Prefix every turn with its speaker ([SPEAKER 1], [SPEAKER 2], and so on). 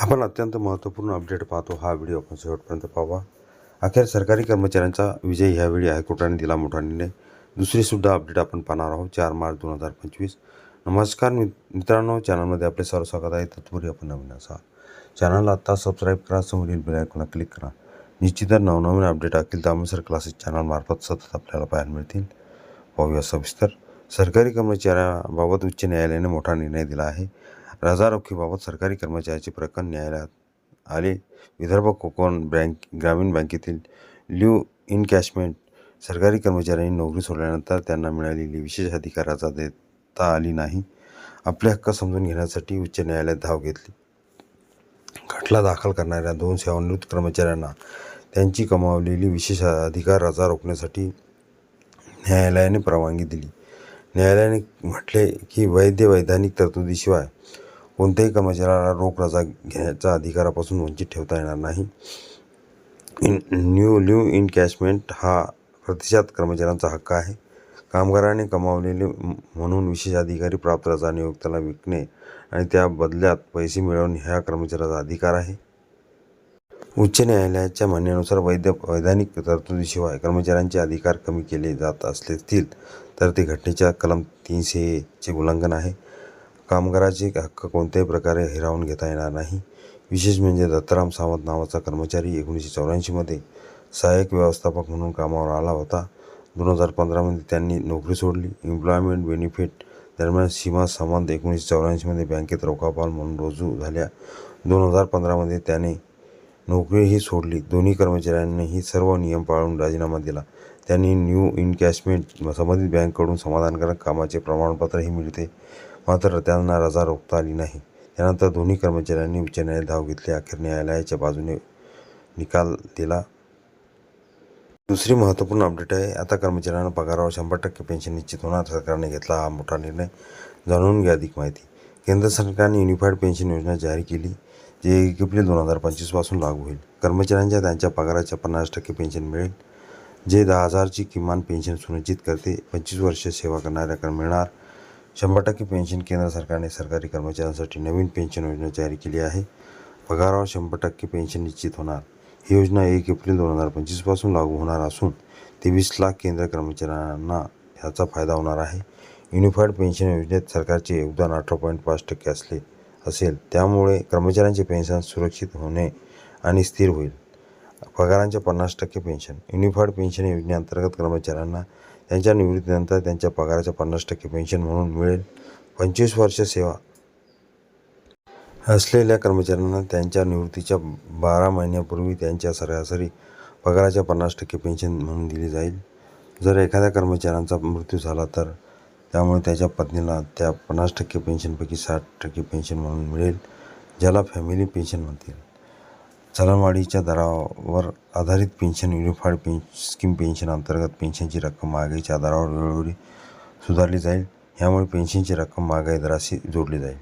[SPEAKER 1] आपण अत्यंत महत्त्वपूर्ण अपडेट पाहतो हा व्हिडिओ आपण शेवटपर्यंत पाहावा अखेर सरकारी कर्मचाऱ्यांचा विजय ह्यावेळी हायकोर्टाने दिला मोठा निर्णय. दुसरीसुद्धा अपडेट आपण पाहणार आहोत. चार मार्च दोन हजार पंचवीस. नमस्कार मित्रांनो चॅनलमध्ये आपले सर्व स्वागत आहे. तत्पूर्वी आपण नवीन असा. चॅनलला आत्ता सबस्क्राईब करा समोरील बेल आयकॉनला क्लिक करा. निश्चितच नवनवीन अपडेट अखिल दामोसर क्लासेस चॅनलमार्फत सतत आपल्याला पाहायला मिळतील. पाहूया सविस्तर. सरकारी कर्मचाऱ्याबाबत उच्च न्यायालयाने मोठा निर्णय दिला आहे. राजारोखीबाबत सरकारी कर्मचाऱ्याचे प्रकरण न्यायालयात आले. विदर्भ कोकण बँक ग्रामीण बँकेतील ल्यू इनकॅशमेंट सरकारी कर्मचाऱ्यांनी नोकरी सोडल्यानंतर त्यांना मिळालेली विशेष अधिकार देता आली नाही. आपले हक्क समजून घेण्यासाठी उच्च न्यायालयात धाव घेतली. खटला दाखल करणाऱ्या दोन सेवानिवृत्त कर्मचाऱ्यांना त्यांची कमावलेली विशेष अधिकार रजा रोखण्यासाठी न्यायालयाने परवानगी दिली. न्यायालयाने म्हटले की वैध वैधानिक तरतुदीशिवाय कोणत्याही कर्मचाऱ्याला रोख रजा घेण्याच्या अधिकारापासून वंचित ठेवता येणार नाही. इन न्यू न्यू इनकॅशमेंट हा प्रतिसाद कर्मचाऱ्यांचा हक्क आहे. कामगाराने कमावलेले म्हणून विशेष अधिकारी प्राप्त रजा नियोक्त्याला विकणे आणि त्या बदल्यात पैसे मिळवणे ह्या कर्मचाऱ्याचा अधिकार आहे. उच्च न्यायालयाच्या म्हणण्यानुसार वैध वैधानिक तरतुदीशिवाय कर्मचाऱ्यांचे अधिकार कमी केले जात असतील तर ते घटनेच्या कलम तीनशेचे उल्लंघन आहे. कामगाराचे हक्क कोणत्याही प्रकारे हिरावून घेता येणार नाही. विशेष म्हणजे दत्ताराम सावंत नावाचा कर्मचारी एकोणीसशे चौऱ्याऐंशीमध्ये सहाय्यक व्यवस्थापक म्हणून कामावर आला होता. दोन हजार पंधरामध्ये त्यांनी नोकरी सोडली. एम्प्लॉयमेंट बेनिफिट दरम्यान सीमा सावंत एकोणीसशे चौऱ्याऐंशीमध्ये बँकेत रोखापाल म्हणून रुजू झाल्या. दोन हजार पंधरामध्ये त्याने नोकरीही सोडली. दोन्ही कर्मचाऱ्यांनीही सर्व नियम पाळून राजीनामा दिला. त्यांनी न्यू इनकॅशमेंट संबंधित बँककडून समाधानकारक कामाचे प्रमाणपत्रही मिळते. मात्र त्यांना रजा रोखता आली नाही. त्यानंतर दोन्ही कर्मचाऱ्यांनी उच्च न्यायालयात धाव घेतली. अखेर न्यायालयाच्या बाजूने निकाल दिला. दुसरी महत्त्वपूर्ण अपडेट आहे. आता कर्मचाऱ्यांना पगारावर शंभर टक्के पेन्शन निश्चित होणार. सरकारने घेतला हा मोठा निर्णय. जाणून घ्या अधिक माहिती. केंद्र सरकारने युनिफाईड पेन्शन योजना जाहीर केली जे एक एप्रिल दोन हजार पंचवीसपासून लागू होईल. कर्मचाऱ्यांच्या त्यांच्या पगाराच्या पन्नास टक्के पेन्शन मिळेल जे दहा हजारची किमान पेन्शन सुनिश्चित करते. पंचवीस वर्ष सेवा करणाऱ्या मिळणार. शंभर टक्के पेन्शन केंद्र सरकारने सरकारी कर्मचाऱ्यांसाठी नवीन पेन्शन योजना जारी केली आहे. पगारावर शंभर टक्के पेन्शन निश्चित होणार. ही योजना एक एप्रिल दोन हजार पंचवीसपासून लागू होणार असून तेवीस लाख केंद्र कर्मचाऱ्यांना ह्याचा फायदा होणार आहे. युनिफाईड पेन्शन योजनेत सरकारचे योगदान अठरा पॉईंट पाच टक्के असले असेल त्यामुळे कर्मचाऱ्यांचे पेन्शन सुरक्षित होणे आणि स्थिर होईल. पगारांच्या पन्नास टक्के पेन्शन. युनिफाईड पेन्शन योजनेअंतर्गत कर्मचाऱ्यांना त्यांच्या निवृत्तीनंतर त्यांच्या पगाराच्या पन्नास टक्के पेन्शन म्हणून मिळेल. पंचवीस वर्ष सेवा असलेल्या कर्मचाऱ्यांना त्यांच्या निवृत्तीच्या बारा महिन्यापूर्वी त्यांच्या सरासरी पगाराच्या पन्नास टक्के पेन्शन म्हणून दिली जाईल. जर एखाद्या कर्मचाऱ्यांचा मृत्यू झाला तर त्यामुळे त्याच्या पत्नीला त्या पन्नास टक्के पेन्शनपैकी साठ टक्के पेन्शन म्हणून मिळेल ज्याला फॅमिली पेन्शन म्हणतील. चलनवाढीच्या दरावर आधारित pension unified pen scheme pension अंतर्गत पेन्शनची रक्कम महागाईच्या आधारावर वेळोवेळी सुधारली जाईल. यामुळे पेन्शनची रक्कम महागाई दराशी जोडली जाईल.